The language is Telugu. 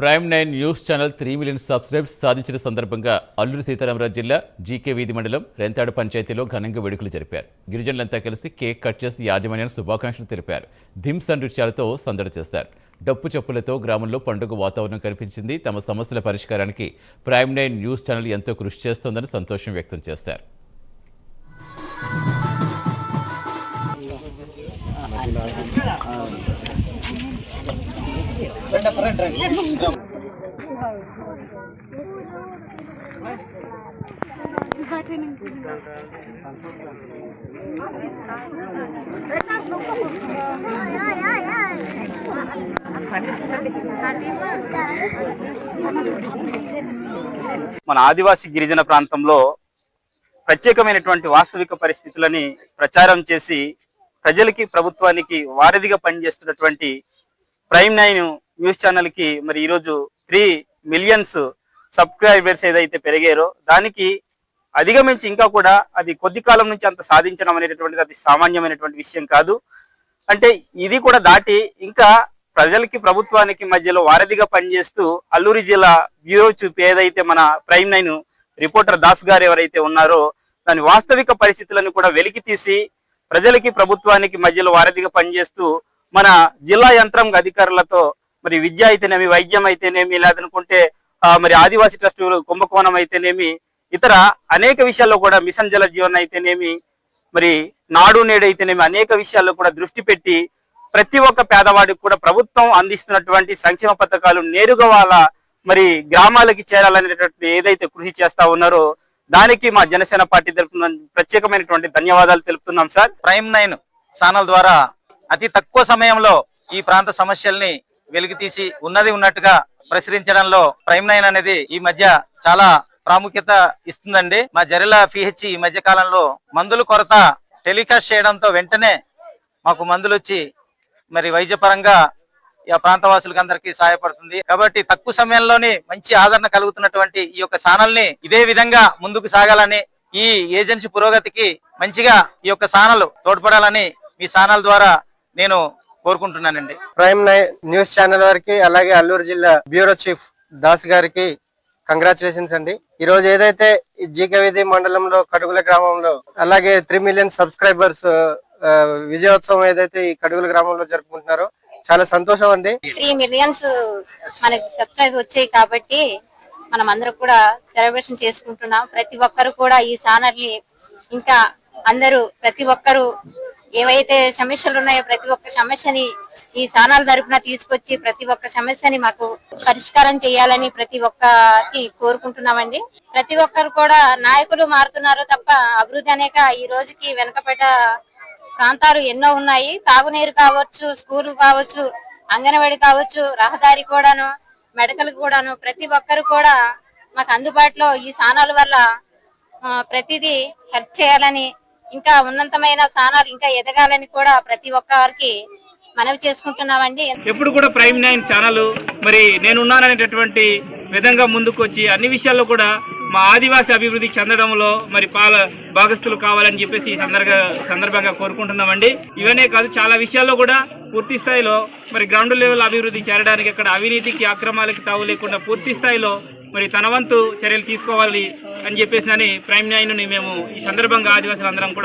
Prime nine news channel three million subscribes సాధించిన సందర్భంగా అల్లూరు సీతారామరాజు జిల్లా జీకే వీధి మండలం రెంతాడు పంచాయతీలో ఘనంగా వేడుకలు జరిపారు. గిరిజనులంతా కలిసి కేక్ కట్ చేసి యాజమాన్యాన్ని శుభాకాంక్షలు తెలిపారు. ధిమ్స్ నృత్యాలతో సందడి చేశారు. డప్పు చెప్పులతో గ్రామంలో పండుగ వాతావరణం కనిపించింది. తమ సమస్యల పరిష్కారానికి ప్రైమ్ నైన్ న్యూస్ ఛానల్ ఎంతో కృషి చేస్తోందని సంతోషం వ్యక్తం చేశారు. మన ఆదివాసీ గిరిజన ప్రాంతంలో ప్రత్యేకమైనటువంటి వాస్తవిక పరిస్థితులని ప్రచారం చేసి ప్రజలకి ప్రభుత్వానికి వారధిగా పనిచేస్తున్నటువంటి ప్రైమ్ నైన్ న్యూస్ ఛానల్కి మరి ఈరోజు త్రీ మిలియన్స్ సబ్స్క్రైబర్స్ ఏదైతే పెరిగారో దానికి అధిగమించి ఇంకా కూడా అది కొద్ది కాలం నుంచి అంత సాధించడం అనేటటువంటిది అది సామాన్యమైనటువంటి విషయం కాదు. అంటే ఇది కూడా దాటి ఇంకా ప్రజలకి ప్రభుత్వానికి మధ్యలో వారధిగా పనిచేస్తూ అల్లూరి జిల్లా బ్యూరో చూపి ఏదైతే మన ప్రైమ్ నైన్ రిపోర్టర్ దాస్ గారు ఎవరైతే ఉన్నారో దాని వాస్తవిక పరిస్థితులను కూడా వెలికి తీసి ప్రజలకి ప్రభుత్వానికి మధ్యలో వారధిగా పనిచేస్తూ మన జిల్లా యంత్రాంగ అధికారులతో మరి విద్య అయితేనేమి వైద్యం అయితేనేమి లేదనుకుంటే మరి ఆదివాసీ ట్రస్టులు కుంభకోణం అయితేనేమి ఇతర అనేక విషయాల్లో కూడా మిషన్ జల జీవన్ అయితేనేమి మరి నాడు నేడు అయితేనేమి అనేక విషయాల్లో కూడా దృష్టి పెట్టి ప్రతి ఒక్క పేదవాడికి కూడా ప్రభుత్వం అందిస్తున్నటువంటి సంక్షేమ పథకాలు నేరుగా వాళ్ళ మరి గ్రామాలకి చేరాలనేటటువంటి ఏదైతే కృషి చేస్తా ఉన్నారో దానికి మా జనసేన పార్టీ తరఫున ప్రత్యేకమైనటువంటి ధన్యవాదాలు తెలుపుతున్నాం సార్. ప్రైమ్ నైన్ ఛానల్ ద్వారా అతి తక్కువ సమయంలో ఈ ప్రాంత సమస్యల్ని వెలికితీసి ఉన్నది ఉన్నట్టుగా ప్రచురించడంలో ప్రైమ్ నైన్ అనేది ఈ మధ్య చాలా ప్రాముఖ్యత ఇస్తుందండి. మా జరిల పిహెచ్ ఈ మధ్య కాలంలో మందుల కొరత టెలికాస్ట్ చేయడంతో వెంటనే మాకు మందులు వచ్చి మరి వైద్యపరంగా ఈ ప్రాంతవాసులకు అందరికీ సహాయపడుతుంది. కాబట్టి తక్కువ సమయంలోనే మంచి ఆదరణ కలుగుతున్నటువంటి ఈ యొక్క ఛానల్ని ఇదే విధంగా ముందుకు సాగాలని ఈ ఏజెన్సీ పురోగతికి మంచిగా ఈ యొక్క ఛానల్ తోడ్పడాలని మీ ఛానల్ ద్వారా నేను కోరుకుంటున్నానండి. ప్రైమ్ న్యూస్ ఛానల్ వారికి అలాగే అల్లూరు జిల్లా బ్యూరో చీఫ్ దాస్ గారికి కంగ్రాచులేషన్స్ అండి. ఈ రోజు ఏదైతే జీకవిధి మండలంలో కడుగుల గ్రామంలో అలాగే త్రీ మిలియన్ సబ్స్క్రైబర్స్ విజయోత్సవం ఏదైతే ఈ కడుగుల గ్రామంలో జరుపుకుంటున్నారో చాలా సంతోషం అండి. త్రీ మిలియన్స్ మనకి సబ్స్క్రైబ్ వచ్చాయి కాబట్టి మనం అందరూ కూడా సెలబ్రేషన్ చేసుకుంటున్నాం. ప్రతి ఒక్కరు కూడా ఈ ని ఇంకా అందరూ ప్రతి ఒక్కరు ఏవైతే సమస్యలు ఉన్నాయో ప్రతి ఒక్క సమస్యని ఈ స్థానాల తరపున తీసుకొచ్చి ప్రతి ఒక్క సమస్యని మాకు పరిష్కారం చేయాలని ప్రతి ఒక్కరికి కోరుకుంటున్నామండి. ప్రతి ఒక్కరు కూడా నాయకులు మారుతున్నారు తప్ప అభివృద్ధి అనేక ఈ రోజుకి వెనకబడ్డ ప్రాంతాలు ఎన్నో ఉన్నాయి. తాగునీరు కావచ్చు స్కూల్ కావచ్చు అంగన్వాడి కావచ్చు రహదారి కూడాను మెడకల్ కూడాను ప్రతి ఒక్కరు కూడా మాకు అందుబాటులో ఈ స్థానాల వల్ల ప్రతిదీ హెల్ప్ చేయాలని ఇంకా ఉన్నతమైన స్థానాలు ఇంకా ఎదగాలని కూడా ప్రతి ఒక్కరికి మనవి చేసుకుంటున్నామండి. ఎప్పుడు కూడా ప్రైమ్ నైన్ ఛానల్ మరి నేనున్నాననేటటువంటి విధంగా ముందుకు వచ్చి అన్ని విషయాల్లో కూడా మా ఆదివాసి అభివృద్ధి చెందడంలో మరి పాల భాగస్థులు కావాలని చెప్పేసి ఈ సందర్భ సందర్భంగా కోరుకుంటున్నామండి. ఇవనే కాదు చాలా విషయాల్లో కూడా పూర్తి స్థాయిలో మరి గ్రౌండ్ లెవెల్ అభివృద్ధి చేరడానికి అక్కడ అవినీతికి అక్రమాలకి తావు లేకుండా పూర్తి స్థాయిలో మరి తన వంతు చర్యలు తీసుకోవాలి అని చెప్పేసి అని ప్రైమ్ నైన్ మేము ఈ సందర్భంగా ఆదివాసులందరం కూడా